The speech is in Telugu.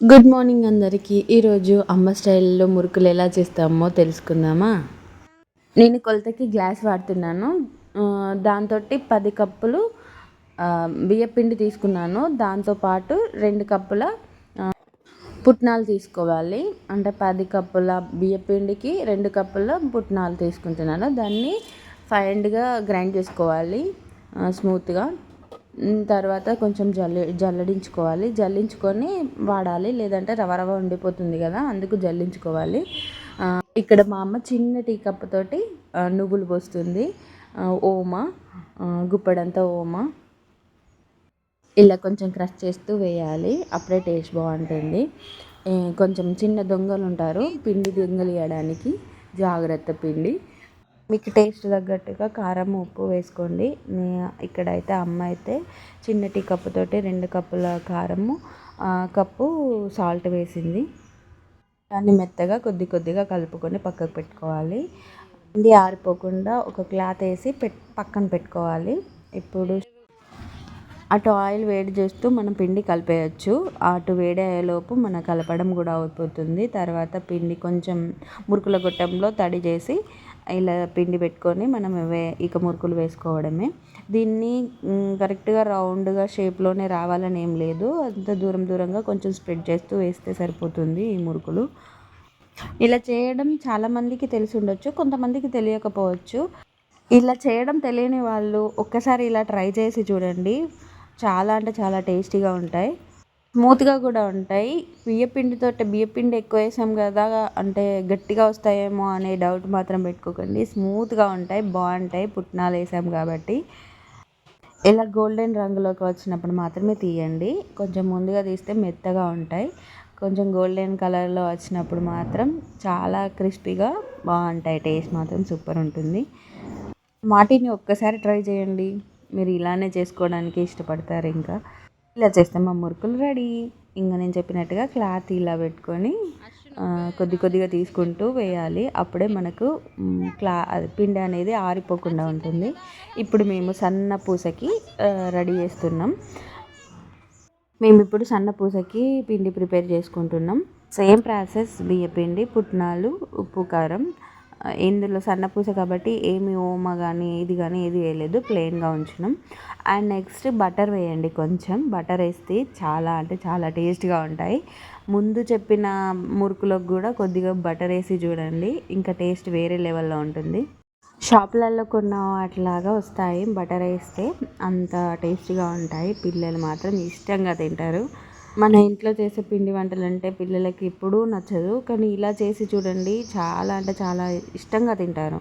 గుడ్ మార్నింగ్ అందరికీ. ఈరోజు అమ్మ స్టైల్లో మురుకులు ఎలా చేస్తామో తెలుసుకుందామా? నేను కొలతకి గ్లాస్ వాడుతున్నాను. దాంతో పది కప్పులు బియ్యపిండి తీసుకున్నాను. దాంతోపాటు రెండు కప్పుల పుట్నాలు తీసుకోవాలి. అంటే పది కప్పుల బియ్యపిండికి రెండు కప్పుల పుట్నాలు తీసుకుంటున్నాను. దాన్ని ఫైండ్గా గ్రైండ్ చేసుకోవాలి. స్మూత్గా తర్వాత కొంచెం జల్లి జల్లడించుకోవాలి. జల్లించుకొని వాడాలి. లేదంటే రవ రవ ఉండిపోతుంది కదా అందుకు జల్లించుకోవాలి. ఇక్కడ మా అమ్మ చిన్న టీ కప్పుతోటి నువ్వులు పోస్తుంది. ఓమ గుప్పడంతా ఓమ. ఇలా కొంచెం క్రష్ చేస్తూ వేయాలి. అప్పుడే టేస్ట్ బాగుంటుంది. కొంచెం చిన్న దొంగలు ఉంటారు. పిండి దొంగలు వేయడానికి జాగ్రత్త పిండి. మీకు టేస్ట్ తగ్గట్టుగా కారం ఉప్పు వేసుకోండి. ఇక్కడైతే అమ్మ అయితే చిన్న టీ కప్పుతోటి రెండు కప్పుల కారము కప్పు సాల్ట్ వేసింది. దాన్ని మెత్తగా కొద్ది కొద్దిగా కలుపుకొని పక్కకు పెట్టుకోవాలి. ఇది ఆరిపోకుండా ఒక క్లాత్ వేసి పెట్ పక్కన పెట్టుకోవాలి. ఇప్పుడు అటు ఆయిల్ వేడి చేస్తూ మనం పిండి కలిపేయచ్చు. అటు వేడి అయ్యేలోపు మన కలపడం కూడా అయిపోతుంది. తర్వాత పిండి కొంచెం మురుకుల గొట్టంలో తడి చేసి ఇలా పిండి పెట్టుకొని మనం వే ఇక మురుకులు వేసుకోవడమే. దీన్ని కరెక్ట్గా రౌండ్గా షేప్లోనే రావాలని ఏం లేదు. అంత దూరం దూరంగా కొంచెం స్ప్రెడ్ చేస్తూ వేస్తే సరిపోతుంది ఈ మురుకులు. ఇలా చేయడం చాలామందికి తెలిసి ఉండొచ్చు కొంతమందికి తెలియకపోవచ్చు. ఇలా చేయడం తెలియని వాళ్ళు ఒక్కసారి ఇలా ట్రై చేసి చూడండి. చాలా అంటే చాలా టేస్టీగా ఉంటాయి. స్మూత్గా కూడా ఉంటాయి. బియ్యపిండితో బియ్యపిండి ఎక్కువ వేసాం కదా అంటే గట్టిగా వస్తాయేమో అనే డౌట్ మాత్రం పెట్టుకోకండి. స్మూత్గా ఉంటాయి బాగుంటాయి పుట్నాలు వేసాం కాబట్టి. ఇలా గోల్డెన్ రంగులోకి వచ్చినప్పుడు మాత్రమే తీయండి. కొంచెం ముందుగా తీస్తే మెత్తగా ఉంటాయి. కొంచెం గోల్డెన్ కలర్లో వచ్చినప్పుడు మాత్రం చాలా క్రిస్పీగా బాగుంటాయి. టేస్ట్ మాత్రం సూపర్ ఉంటుంది. వాటిని ఒక్కసారి ట్రై చేయండి. మీరు ఇలానే చేసుకోవడానికి ఇష్టపడతారు ఇంకా. ఇలా చేస్తే. మా మురుకులు రెడీ. ఇంకా నేను చెప్పినట్టుగా క్లాత్ ఇలా పెట్టుకొని కొద్ది కొద్దిగా తీసుకుంటూ వేయాలి. అప్పుడే మనకు క్లా పిండి అనేది ఆరిపోకుండా ఉంటుంది. ఇప్పుడు మేము సన్న పూసకి రెడీ చేస్తున్నాం. మేము ఇప్పుడు సన్న పూసకి పిండి ప్రిపేర్ చేసుకుంటున్నాం. సేమ్ ప్రాసెస్ బియ్య పిండి పుట్నాలు ఉప్పు కారం ఇందులో సన్నపూస కాబట్టి ఏమి ఓమ కానీ ఇది కానీ ఏది వేయలేదు ప్లెయిన్గా ఉంచినాం. అండ్ నెక్స్ట్ బటర్ వేయండి కొంచెం. బటర్ వేస్తే చాలా అంటే చాలా టేస్ట్గా ఉంటాయి. ముందు చెప్పిన మురుకులకు కూడా కొద్దిగా బటర్ వేసి చూడండి. ఇంకా టేస్ట్ వేరే లెవెల్లో ఉంటుంది. షాపులలో కొన్న అట్లాగా వస్తాయి. బటర్ వేస్తే అంత టేస్టీగా ఉంటాయి. పిల్లలు మాత్రం ఇష్టంగా తింటారు. మన ఇంట్లో చేసే పిండి వంటలు అంటే పిల్లలకి ఎప్పుడూ నచ్చదు. కానీ ఇలా చేసి చూడండి చాలా అంటే చాలా ఇష్టంగా తింటారు.